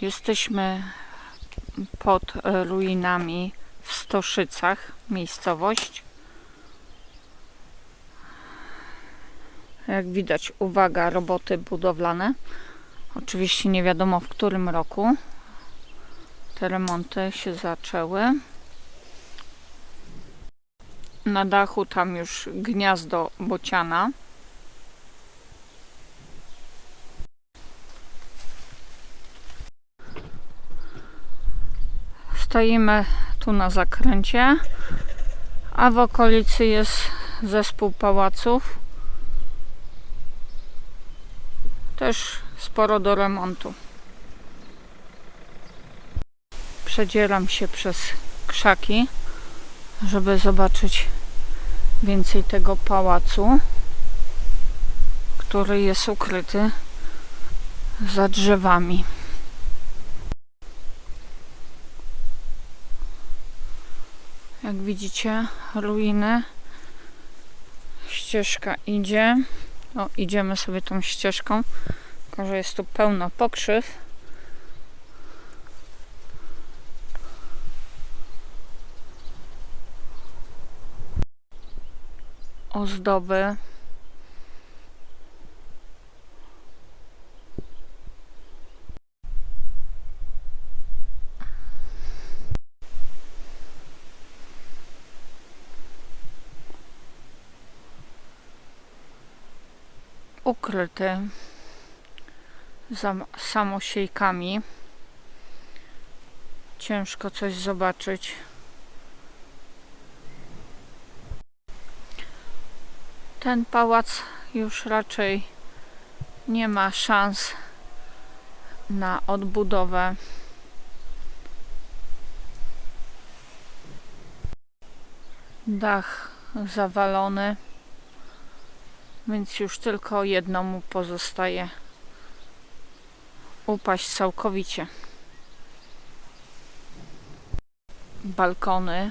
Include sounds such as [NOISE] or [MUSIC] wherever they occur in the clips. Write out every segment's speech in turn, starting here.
Jesteśmy pod e, ruinami w Stoszycach, miejscowość. Jak widać, uwaga, roboty budowlane. Oczywiście nie wiadomo w którym roku te remonty się zaczęły. Na dachu tam już gniazdo bociana. Stoimy tu na zakręcie, a w okolicy jest zespół pałaców. Też sporo do remontu. Przedzieram się przez krzaki, żeby zobaczyć więcej tego pałacu, który jest ukryty za drzewami. Jak widzicie, ruiny. Ścieżka idzie. O, idziemy sobie tą ścieżką. Tylko, że jest tu pełno pokrzyw. Ozdoby. Ukryty za samosiejkami. Ciężko coś zobaczyć. Ten pałac już raczej nie ma szans na odbudowę. Dach zawalony więc już tylko jedno mu pozostaje upaść całkowicie. Balkony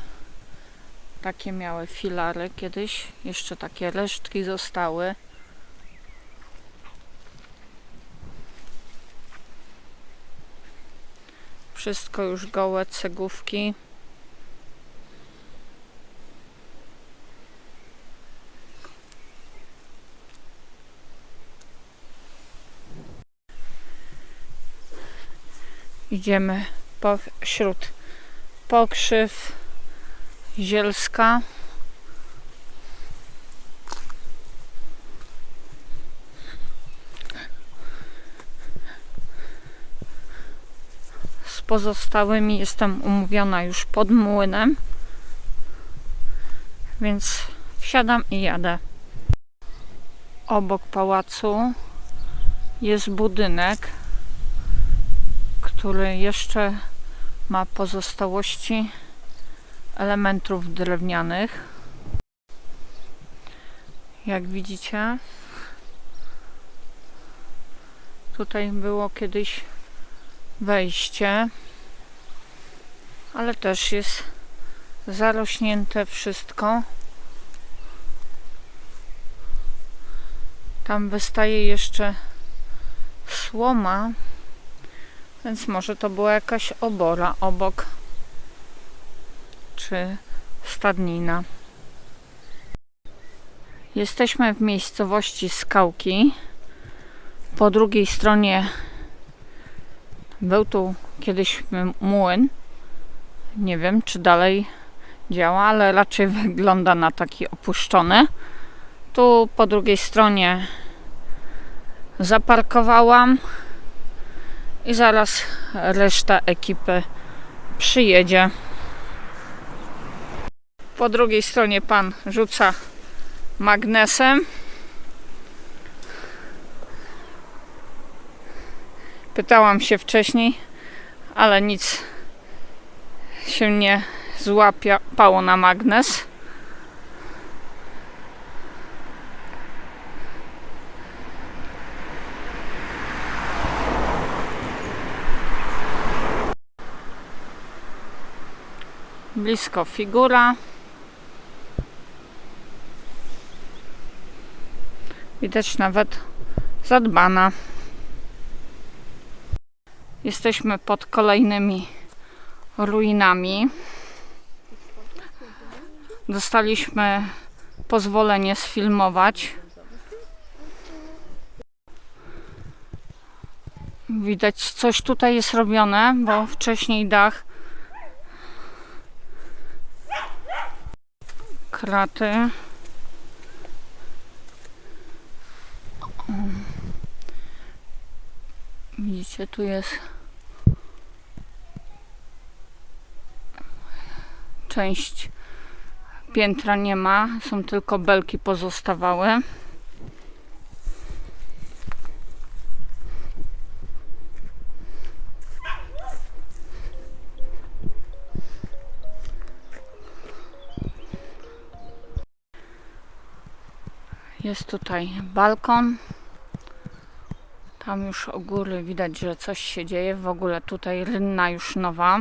takie miały filary kiedyś, jeszcze takie resztki zostały. Wszystko już gołe cegówki. Idziemy pośród pokrzyw zielska. Z pozostałymi jestem umówiona już pod młynem, więc wsiadam i jadę. Obok pałacu jest budynek który jeszcze ma pozostałości elementów drewnianych. Jak widzicie, tutaj było kiedyś wejście, ale też jest zarośnięte wszystko. Tam wystaje jeszcze słoma. Więc może to była jakaś obora obok, czy stadnina. Jesteśmy w miejscowości Skałki. Po drugiej stronie był tu kiedyś młyn. Nie wiem, czy dalej działa, ale raczej [LAUGHS] wygląda na taki opuszczony. Tu po drugiej stronie zaparkowałam i zaraz reszta ekipy przyjedzie. Po drugiej stronie pan rzuca magnesem. Pytałam się wcześniej, ale nic się nie złapało na magnes. Blisko figura. Widać nawet zadbana. Jesteśmy pod kolejnymi ruinami. Dostaliśmy pozwolenie sfilmować. Widać, coś tutaj jest robione, bo wcześniej dach kraty. Widzicie, tu jest część piętra nie ma, są tylko belki pozostawały. Jest tutaj balkon. Tam już u góry widać, że coś się dzieje. W ogóle tutaj rynna już nowa.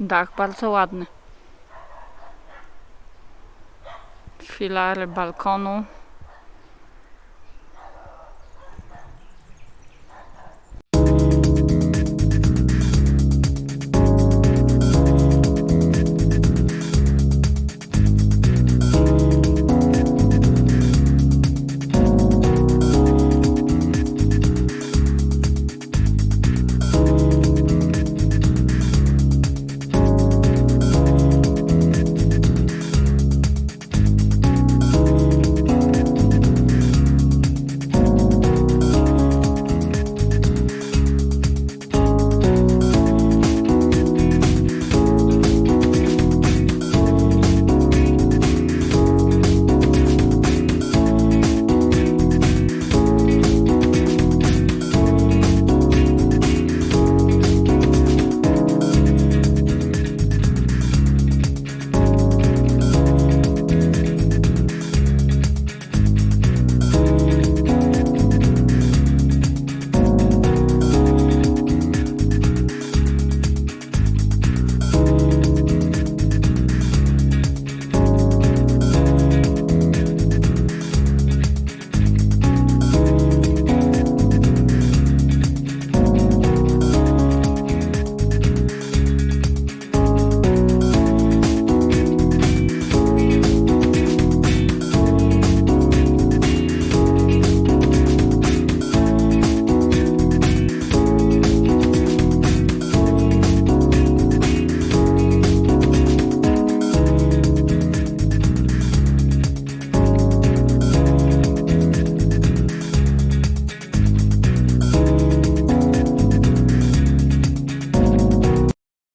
Dach bardzo ładny. Filary balkonu.